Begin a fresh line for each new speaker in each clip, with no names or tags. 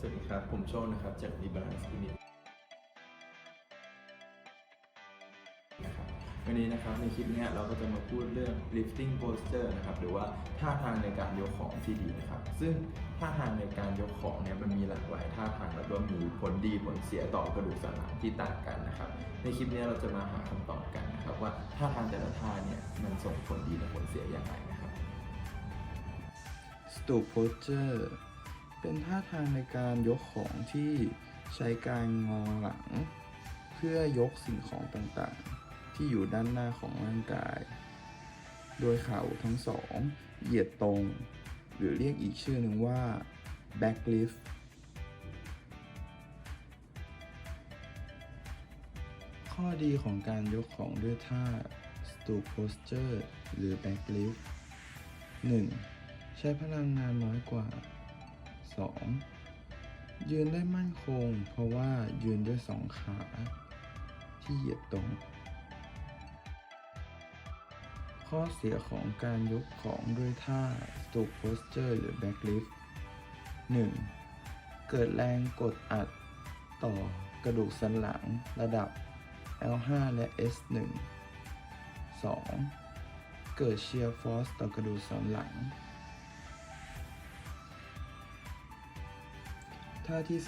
สวัสดีครับ ผมโชคนะครับ จาก r e b a l a n c e Clinic นะครับวันนี้นะครับในคลิปนี้เราก็จะมาพูดเรื่อง lifting posture นะครับ หรือว่าท่าทางในการยกของที่ดีนะครับ ซึ่งท่าทางในการยกของเนี่ยมันมีหลากหลายท่าทางแล้วก็มีผลดีผลเสียต่อกระดูกสันหลังที่ต่างกันนะครับ ในคลิปนี้เราจะมาหาคำตอบกันนะครับ ว่าท่าทางแต่ละท่าเนี่ยมันส่งผลดีและผลเสียอย่างไรนะครับ
stoop posture เป็นท่าทางในการยกของที่ใช้การงอหลัง เพื่อยกสิ่งของต่างๆ ที่อยู่ด้านหน้าของร่างกาย โดยเข่าทั้งสอง เหยียดตรง หรือเรียกอีกชื่อหนึ่งว่า back lift ข้อดีของการยกของด้วยท่า stoop posture หรือ back lift 1. ใช้พลังงานน้อยกว่า 2. ยืนได้มั่นคง เพราะว่ายืนด้วยสองขา ที่เหยียดตรง ข้อเสียของการยกของด้วยท่า stoop posture หรือ back lift 1. เกิดแรงกดอัดต่อกระดูกสันหลังระดับ L5 และ S1 2. เกิดเชียร์ฟอร์สต่อกระดูกสันหลัง ท่าที่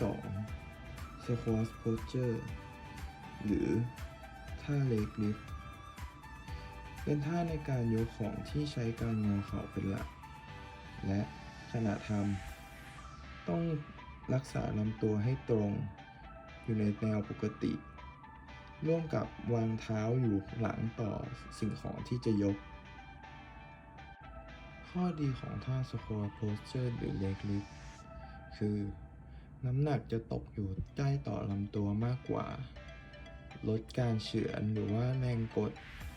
2 squat posture หรือท่า leg lift เป็นท่าในการยกของที่ใช้การงอเข่าเป็นหลัก และขณะทำต้องรักษาลำตัวให้ตรง อยู่ในแนวปกติ ร่วมกับวางเท้าอยู่หลังต่อสิ่งของที่จะยก ข้อดีของท่า squat posture หรือ leg lift คือ น้ำหนักจะตกอยู่ใกล้ต่อลำตัวมากกว่า ลดการเฉือนหรือว่าแรงกด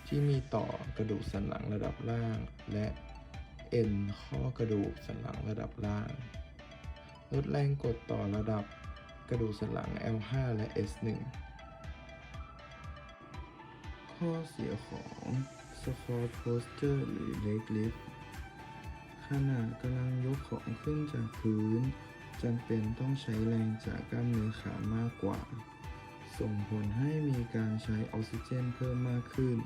ที่มีต่อกระดูกสันหลังระดับล่าง และเอ็นข้อกระดูกสันหลังระดับล่าง ลดแรงกดต่อระดับกระดูกสันหลัง L5 และ S1 ข้อเสียของ squat posture หรือ leg lift ขณะกำลังยกของขึ้นจากพื้น จำเป็นต้องใช้แรงจากกล้ามเนื้อขามากกว่า ส่งผลให้มีการใช้ออกซิเจนเพิ่มมากขึ้น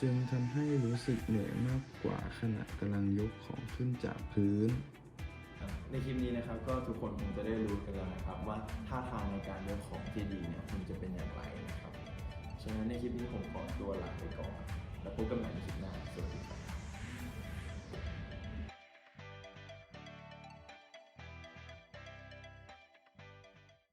จึงทำให้รู้สึกเหนื่อยมากกว่าขณะกำลังยกของขึ้นจากพื้น
ในคลิปนี้นะครับก็ทุกคนคงจะได้รู้กันแล้วนะครับว่าท่าทางในการยกของที่ดีเนี่ยมันจะเป็นอย่างไรนะครับ ฉะนั้นในคลิปนี้ผมขอตัวลาไปก่อน แล้วพบกันใหม่ในคลิปหน้าสวัสดีครับ